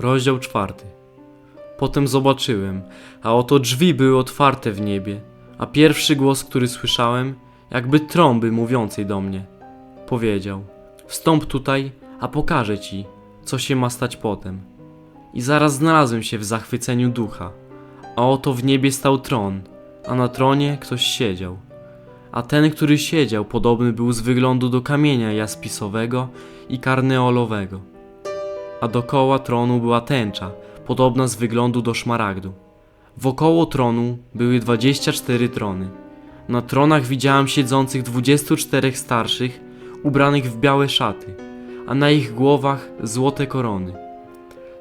Rozdział czwarty. Potem zobaczyłem, a oto drzwi były otwarte w niebie, a pierwszy głos, który słyszałem, jakby trąby mówiącej do mnie, powiedział: Wstąp tutaj, a pokażę ci, co się ma stać potem. I zaraz znalazłem się w zachwyceniu ducha, a oto w niebie stał tron, a na tronie ktoś siedział. A ten, który siedział, podobny był z wyglądu do kamienia jaspisowego i karneolowego a dokoła tronu była tęcza, podobna z wyglądu do szmaragdu. Wokoło tronu były dwadzieścia cztery trony. Na tronach widziałem siedzących dwudziestu czterech starszych, ubranych w białe szaty, a na ich głowach złote korony.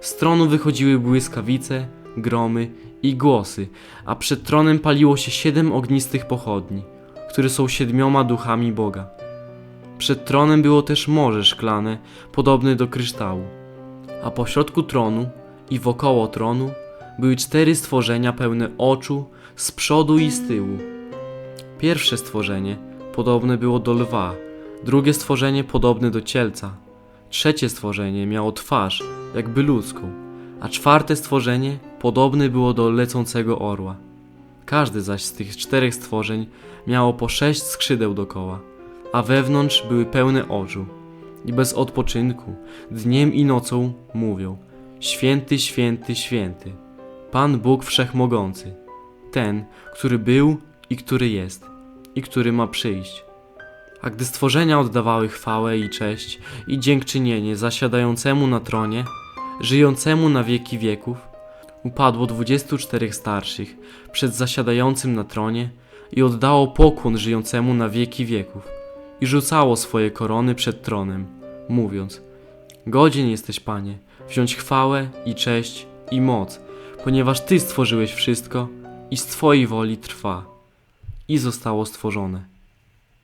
Z tronu wychodziły błyskawice, gromy i głosy, a przed tronem paliło się siedem ognistych pochodni, które są siedmioma duchami Boga. Przed tronem było też morze szklane, podobne do kryształu a pośrodku tronu i wokoło tronu były cztery stworzenia pełne oczu z przodu i z tyłu. Pierwsze stworzenie podobne było do lwa, drugie stworzenie podobne do cielca, trzecie stworzenie miało twarz jakby ludzką, a czwarte stworzenie podobne było do lecącego orła. Każde zaś z tych czterech stworzeń miało po sześć skrzydeł dokoła, a wewnątrz były pełne oczu i bez odpoczynku, dniem i nocą mówią: Święty, święty, święty, Pan Bóg Wszechmogący, ten, który był i który jest, i który ma przyjść. A gdy stworzenia oddawały chwałę i cześć i dziękczynienie zasiadającemu na tronie, żyjącemu na wieki wieków, upadło dwudziestu czterech starszych przed zasiadającym na tronie i oddało pokłon żyjącemu na wieki wieków i rzucało swoje korony przed tronem, mówiąc: Godzien jesteś, Panie, wziąć chwałę i cześć i moc, ponieważ Ty stworzyłeś wszystko i z Twojej woli trwa. I zostało stworzone.